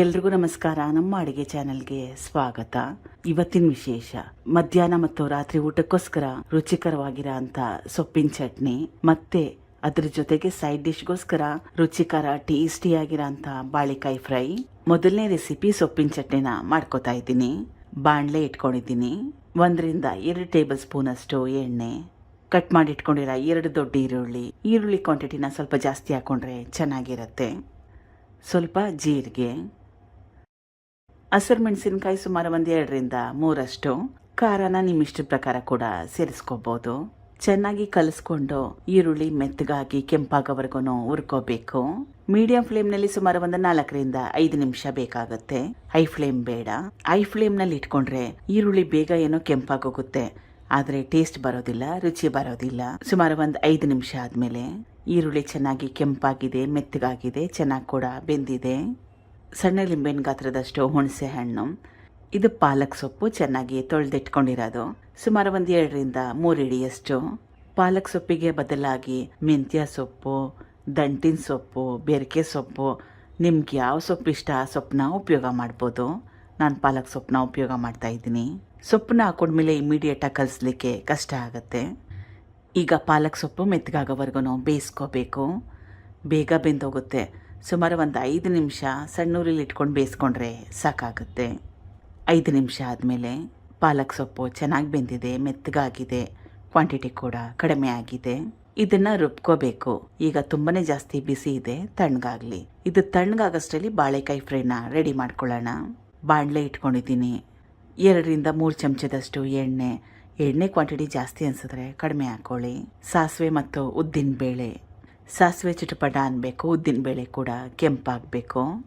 ಎಲ್ರಿಗೂ ನಮಸ್ಕಾರ. ನಮ್ಮ ಅಡುಗೆ ಚಾನೆಲ್ಗೆ ಸ್ವಾಗತ. ಇವತ್ತಿನ ವಿಶೇಷ, ಮಧ್ಯಾಹ್ನ ಮತ್ತು ರಾತ್ರಿ ಊಟಕ್ಕೋಸ್ಕರ ರುಚಿಕರವಾಗಿರೋ ಸೊಪ್ಪಿನ ಚಟ್ನಿ, ಮತ್ತೆ ಅದ್ರ ಜೊತೆಗೆ ಸೈಡ್ ಡಿಶ್ಗೋಸ್ಕರ ರುಚಿಕರ ಟೇಸ್ಟಿ ಆಗಿರೋ ಬಾಳಿಕಾಯಿ ಫ್ರೈ. ಮೊದಲನೇ ರೆಸಿಪಿ ಸೊಪ್ಪಿನ ಚಟ್ನಿನ ಮಾಡ್ಕೋತಾ ಇದ್ದೀನಿ. ಬಾಣಲೆ ಇಟ್ಕೊಂಡಿದ್ದೀನಿ. ಒಂದರಿಂದ ಎರಡು ಟೇಬಲ್ ಸ್ಪೂನ್ ಅಷ್ಟು ಎಣ್ಣೆ. ಕಟ್ ಮಾಡಿ ಇಟ್ಕೊಂಡಿರೋ ಎರಡು ದೊಡ್ಡ ಈರುಳ್ಳಿ. ಈರುಳ್ಳಿ ಕ್ವಾಂಟಿಟಿನ ಸ್ವಲ್ಪ ಜಾಸ್ತಿ ಹಾಕೊಂಡ್ರೆ ಚೆನ್ನಾಗಿರುತ್ತೆ. ಸ್ವಲ್ಪ ಜೀರಿಗೆ. ಹಸಿರು ಮೆಣಸಿನಕಾಯಿ ಸುಮಾರು ಒಂದು ಎರಡರಿಂದ ಮೂರಷ್ಟು. ಖಾರನ ನಿಮ್ಮ ಇಷ್ಟದ ಪ್ರಕಾರ ಕೂಡ ಸೇರಿಸ್ಕೋಬಹುದು ಚೆನ್ನಾಗಿ ಕಲಸ್ಕೊಂಡು ಈರುಳ್ಳಿ ಮೆತ್ತಗಾಗಿ ಕೆಂಪಾಗೋವರೆಗೂ ಹುರ್ಕೋಬೇಕು. ಮೀಡಿಯಂ ಫ್ಲೇಮ್ನಲ್ಲಿ ಸುಮಾರು ಒಂದು ನಾಲ್ಕರಿಂದ ಐದು ನಿಮಿಷ ಬೇಕಾಗುತ್ತೆ. ಹೈ ಫ್ಲೇಮ್ ಬೇಡ. ಹೈ ಫ್ಲೇಮ್ನಲ್ಲಿ ಇಟ್ಕೊಂಡ್ರೆ ಈರುಳ್ಳಿ ಬೇಗ ಏನೋ ಕೆಂಪಾಗೋಗುತ್ತೆ. ಆದರೆ ಟೇಸ್ಟ್ ಬರೋದಿಲ್ಲ, ರುಚಿ ಬರೋದಿಲ್ಲ. ಸುಮಾರು ಒಂದು ಐದು ನಿಮಿಷ ಆದಮೇಲೆ ಈರುಳ್ಳಿ ಚೆನ್ನಾಗಿ ಕೆಂಪಾಗಿದೆ, ಮೆತ್ತಗಾಗಿದೆ, ಚೆನ್ನಾಗಿ ಕೂಡ ಬೆಂದಿದೆ. ಸಣ್ಣ ಲಿಂಬೆನ ಗಾತ್ರದಷ್ಟು ಹುಣಸೆ ಹಣ್ಣು, ಇದು ಪಾಲಕ್ ಸೊಪ್ಪು ಚೆನ್ನಾಗಿ ತೊಳೆದಿಟ್ಕೊಂಡಿರೋದು. ಸುಮಾರು ಒಂದು ಎರಡರಿಂದ ಮೂರು ಇಡಿಯಷ್ಟು ಪಾಲಕ್ ಸೊಪ್ಪಿಗೆ ಬದಲಾಗಿ ಮೆಂತ್ಯ ಸೊಪ್ಪು, ದಂಟಿನ ಸೊಪ್ಪು, ಬೆರಕೆ ಸೊಪ್ಪು, ನಿಮ್ಗೆ ಯಾವ ಸೊಪ್ಪು ಇಷ್ಟ ಆ ಸೊಪ್ಪನ್ನ ಉಪಯೋಗ ಮಾಡ್ಬೋದು. ನಾನು ಪಾಲಕ್ ಸೊಪ್ಪನ್ನ ಉಪಯೋಗ ಮಾಡ್ತಾ ಇದ್ದೀನಿ. ಸೊಪ್ಪನ್ನ ಹಾಕೊಂಡ್ಮೇಲೆ ಇಮಿಡಿಯೇಟಾಗಿ ಕಲಿಸ್ಲಿಕ್ಕೆ ಕಷ್ಟ ಆಗುತ್ತೆ. ಈಗ ಪಾಲಕ್ ಸೊಪ್ಪು ಮೆತ್ತಗಾಗೋವರೆಗೂ ಬೇಯಿಸ್ಕೋಬೇಕು. ಬೇಗ ಬೆಂದೋಗುತ್ತೆ. ಸುಮಾರು ಒಂದು ಐದು ನಿಮಿಷ ಸಣ್ಣೂರಲ್ಲಿ ಇಟ್ಕೊಂಡು ಬೇಯಿಸ್ಕೊಂಡ್ರೆ ಸಾಕಾಗುತ್ತೆ. ಐದು ನಿಮಿಷ ಆದಮೇಲೆ ಪಾಲಕ್ ಸೊಪ್ಪು ಚೆನ್ನಾಗಿ ಬೆಂದಿದೆ, ಮೆತ್ತಗಾಗಿದೆ ಕ್ವಾಂಟಿಟಿ ಕೂಡ ಕಡಿಮೆ ಆಗಿದೆ. ಇದನ್ನ ರುಬ್ಕೋಬೇಕು. ಈಗ ತುಂಬಾನೇ ಜಾಸ್ತಿ ಬಿಸಿ ಇದೆ, ತಣ್ಣಗಾಗ್ಲಿ. ಇದು ತಣ್ಣಗಾಗಷ್ಟರಲ್ಲಿ ಬಾಳೆಕಾಯಿ ಫ್ರೈನ ರೆಡಿ ಮಾಡ್ಕೊಳ್ಳೋಣ. ಬಾಣಲೆ ಇಟ್ಕೊಂಡಿದ್ದೀನಿ. ಎರಡರಿಂದ ಮೂರು ಚಮಚದಷ್ಟು ಎಣ್ಣೆ. ಎಣ್ಣೆ ಕ್ವಾಂಟಿಟಿ ಜಾಸ್ತಿ ಅನಿಸಿದ್ರೆ ಕಡಿಮೆ ಹಾಕೊಳ್ಳಿ. ಸಾಸಿವೆ ಮತ್ತು ಉದ್ದಿನ ಬೇಳೆ ಸಾಸಿವೆ ಚಿಟಪಟ ಅನ್ನಬೇಕು ಉದ್ದಿನ ಬೇಳೆ ಕೂಡ ಕೆಂಪಾಗಬೇಕು.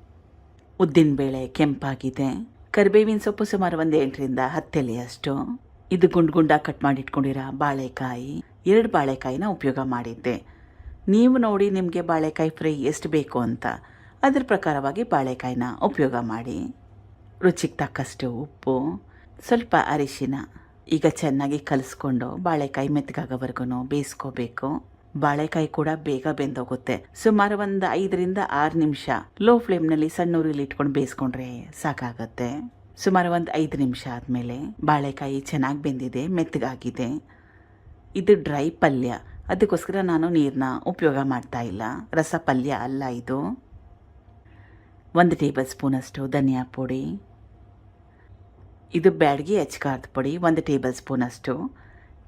ಉದ್ದಿನ ಬೇಳೆ ಕೆಂಪಾಗಿದೆ. ಕರಿಬೇವಿನ ಸೊಪ್ಪು ಸುಮಾರು ಒಂದು ಎಂಟರಿಂದ ಹತ್ತೆಲೆ ಅಷ್ಟು ಇದು ಗುಂಡು ಗುಂಡಾಗಿ ಕಟ್ ಮಾಡಿ ಇಟ್ಕೊಂಡಿರೋ ಬಾಳೆಕಾಯಿ. ಎರಡು ಬಾಳೆಕಾಯಿನ ಉಪಯೋಗ ಮಾಡಿದ್ದೆ. ನೀವು ನೋಡಿ ನಿಮಗೆ ಬಾಳೆಕಾಯಿ ಫ್ರೈ ಎಷ್ಟು ಬೇಕು ಅಂತ. ಅದ್ರ ಪ್ರಕಾರವಾಗಿ ಬಾಳೆಕಾಯಿನ ಉಪಯೋಗ ಮಾಡಿ. ರುಚಿಗೆ ತಕ್ಕಷ್ಟು ಉಪ್ಪು, ಸ್ವಲ್ಪ ಅರಿಶಿನ. ಈಗ ಚೆನ್ನಾಗಿ ಕಲಿಸ್ಕೊಂಡು ಬಾಳೆಕಾಯಿ ಮೆತ್ತಗಾಗೋವರೆಗೂ ಬೇಯಿಸ್ಕೋಬೇಕು. ಬಾಳೆಕಾಯಿ ಕೂಡ ಬೇಗ ಬೆಂದೋಗುತ್ತೆ. ಸುಮಾರು ಒಂದು ಐದರಿಂದ ಆರು ನಿಮಿಷ. ಲೋ ಫ್ಲೇಮ್ನಲ್ಲಿ ಸಣ್ಣ ಉರಿಲಿ ಇಟ್ಕೊಂಡು ಬೇಯಿಸ್ಕೊಂಡ್ರೆ ಸಾಕಾಗತ್ತೆ. ಸುಮಾರು ಒಂದು ಐದು ನಿಮಿಷ ಆದಮೇಲೆ ಬಾಳೆಕಾಯಿ ಚೆನ್ನಾಗಿ ಬೆಂದಿದೆ, ಮೆತ್ತಗಾಗಿದೆ. ಇದು ಡ್ರೈ ಪಲ್ಯ. ಅದಕ್ಕೋಸ್ಕರ ನಾನು ನೀರನ್ನ ಉಪಯೋಗ ಮಾಡ್ತಾ ಇಲ್ಲ. ರಸ ಪಲ್ಯ ಅಲ್ಲ ಇದು. ಒಂದು ಟೇಬಲ್ ಸ್ಪೂನಷ್ಟು ಧನಿಯಾ ಪುಡಿ. ಇದು ಬ್ಯಾಡಗಿ ಹೆಚ್ಕಾರದ ಪುಡಿ. ಒಂದು ಟೇಬಲ್ ಸ್ಪೂನಷ್ಟು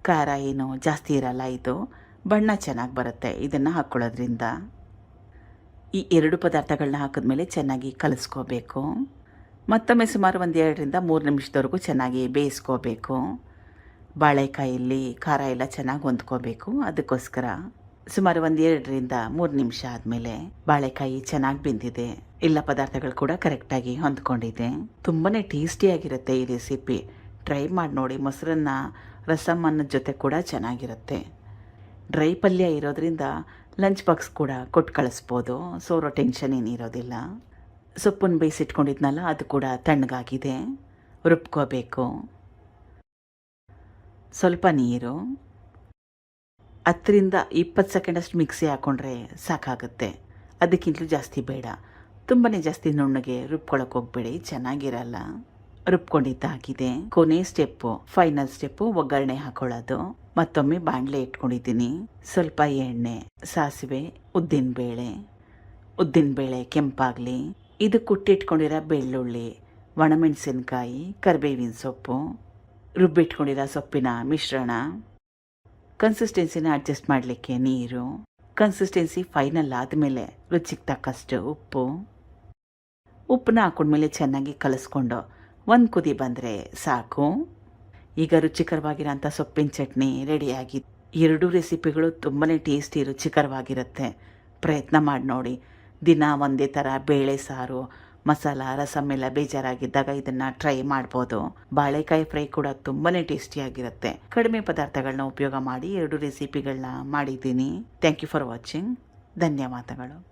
ಖಾರ ಏನು ಜಾಸ್ತಿ ಇರಲ್ಲ ಇದು. ಬಣ್ಣ ಚೆನ್ನಾಗಿ ಬರುತ್ತೆ ಇದನ್ನು ಹಾಕ್ಕೊಳ್ಳೋದ್ರಿಂದ ಈ ಎರಡು ಪದಾರ್ಥಗಳನ್ನ ಹಾಕಿದ್ಮೇಲೆ ಚೆನ್ನಾಗಿ ಕಲಿಸ್ಕೋಬೇಕು. ಮತ್ತೊಮ್ಮೆ ಸುಮಾರು ಒಂದು ಎರಡರಿಂದ ಮೂರು ನಿಮಿಷದವರೆಗೂ ಚೆನ್ನಾಗಿ ಬೇಯಿಸ್ಕೋಬೇಕು. ಬಾಳೆಕಾಯಲ್ಲಿ ಖಾರ ಎಲ್ಲ ಚೆನ್ನಾಗಿ ಹೊಂದ್ಕೋಬೇಕು. ಅದಕ್ಕೋಸ್ಕರ ಸುಮಾರು ಒಂದು ಎರಡರಿಂದ ಮೂರು ನಿಮಿಷ ಆದಮೇಲೆ ಬಾಳೆಕಾಯಿ ಚೆನ್ನಾಗಿ ಬೆಂದಿದೆ. ಎಲ್ಲ ಪದಾರ್ಥಗಳು ಕೂಡ ಕರೆಕ್ಟಾಗಿ ಹೊಂದ್ಕೊಂಡಿದೆ. ತುಂಬಾ ಟೇಸ್ಟಿಯಾಗಿರುತ್ತೆ ಈ ರೆಸಿಪಿ. ಟ್ರೈ ಮಾಡಿ ನೋಡಿ. ಮೊಸರನ್ನ ರಸಮ್ ಅನ್ನದ ಜೊತೆ ಕೂಡ ಚೆನ್ನಾಗಿರುತ್ತೆ. ಡ್ರೈ ಪಲ್ಯ ಇರೋದ್ರಿಂದ ಲಂಚ್ ಬಾಕ್ಸ್ ಕೂಡ ಕೊಟ್ಟು ಕಳಿಸ್ಬೋದು. ಸೋರೋ ಟೆನ್ಷನ್ ಏನಿರೋದಿಲ್ಲ ಸೊಪ್ಪನ್ನು ಬೇಯಿಸಿಟ್ಕೊಂಡಿದ್ನಲ್ಲ, ಅದು ಕೂಡ ತಣ್ಣಗಾಗಿದೆ. ರುಬ್ಕೋಬೇಕು. ಸ್ವಲ್ಪ ನೀರು. ಹತ್ತರಿಂದ ಇಪ್ಪತ್ತು ಸೆಕೆಂಡಷ್ಟು ಮಿಕ್ಸಿ ಹಾಕ್ಕೊಂಡ್ರೆ ಸಾಕಾಗುತ್ತೆ. ಅದಕ್ಕಿಂತಲೂ ಜಾಸ್ತಿ ಬೇಡ. ತುಂಬಾ ಜಾಸ್ತಿ ನುಣ್ಣಗೆ ರುಬ್ಕೊಳಕ್ಕೆ ಹೋಗ್ಬೇಡಿ. ಚೆನ್ನಾಗಿರಲ್ಲ. ರುಬ್ಕೊಂಡಿದ್ದಾಗಿದೆ. ಕೊನೆ ಸ್ಟೆಪ್ಪು, ಫೈನಲ್ ಸ್ಟೆಪ್ಪು ಒಗ್ಗರಣೆ ಹಾಕೊಳ್ಳೋದು. ಮತ್ತೊಮ್ಮೆ ಬಾಣಲೆ ಇಟ್ಕೊಂಡಿದ್ದೀನಿ. ಸ್ವಲ್ಪ ಎಣ್ಣೆ, ಸಾಸಿವೆ, ಉದ್ದಿನ ಬೇಳೆ. ಉದ್ದಿನ ಬೇಳೆ ಕೆಂಪಾಗಲಿ. ಇದು ಕುಟ್ಟಿಟ್ಕೊಂಡಿರೋ ಬೆಳ್ಳುಳ್ಳಿ, ಒಣಮೆಣಸಿನ್ಕಾಯಿ, ಕರಿಬೇವಿನ ಸೊಪ್ಪು, ರುಬ್ಬಿಟ್ಕೊಂಡಿರೋ ಸೊಪ್ಪಿನ ಮಿಶ್ರಣ. ಕನ್ಸಿಸ್ಟೆನ್ಸಿನ ಅಡ್ಜಸ್ಟ್ ಮಾಡಲಿಕ್ಕೆ ನೀರು. ಕನ್ಸಿಸ್ಟೆನ್ಸಿ ಫೈನಲ್ ಆದಮೇಲೆ ರುಚಿಗೆ ತಕ್ಕಷ್ಟು ಉಪ್ಪು. ಉಪ್ಪನ್ನ ಹಾಕೊಂಡ್ಮೇಲೆ ಚೆನ್ನಾಗಿ ಕಲಿಸ್ಕೊಂಡು ಒಂದು ಕುದಿ ಬಂದರೆ ಸಾಕು. ಈಗ ರುಚಿಕರವಾಗಿರೋಂಥ ಸೊಪ್ಪಿನ ಚಟ್ನಿ ರೆಡಿಯಾಗಿ. ಎರಡೂ ರೆಸಿಪಿಗಳು ತುಂಬಾ ಟೇಸ್ಟಿ, ರುಚಿಕರವಾಗಿರುತ್ತೆ. ಪ್ರಯತ್ನ ಮಾಡಿ ನೋಡಿ. ದಿನ ಒಂದೇ ಥರ ಬೇಳೆ ಸಾರು, ಮಸಾಲ, ರಸಮ್ ಎಲ್ಲ ಬೇಜಾರಾಗಿದ್ದಾಗ ಇದನ್ನು ಟ್ರೈ ಮಾಡ್ಬೋದು. ಬಾಳೆಕಾಯಿ ಫ್ರೈ ಕೂಡ ತುಂಬಾ ಟೇಸ್ಟಿಯಾಗಿರುತ್ತೆ. ಕಡಿಮೆ ಪದಾರ್ಥಗಳನ್ನ ಉಪಯೋಗ ಮಾಡಿ ಎರಡು ರೆಸಿಪಿಗಳನ್ನ ಮಾಡಿದ್ದೀನಿ. ಥ್ಯಾಂಕ್ ಯು ಫಾರ್ ವಾಚಿಂಗ್ ಧನ್ಯವಾದಗಳು.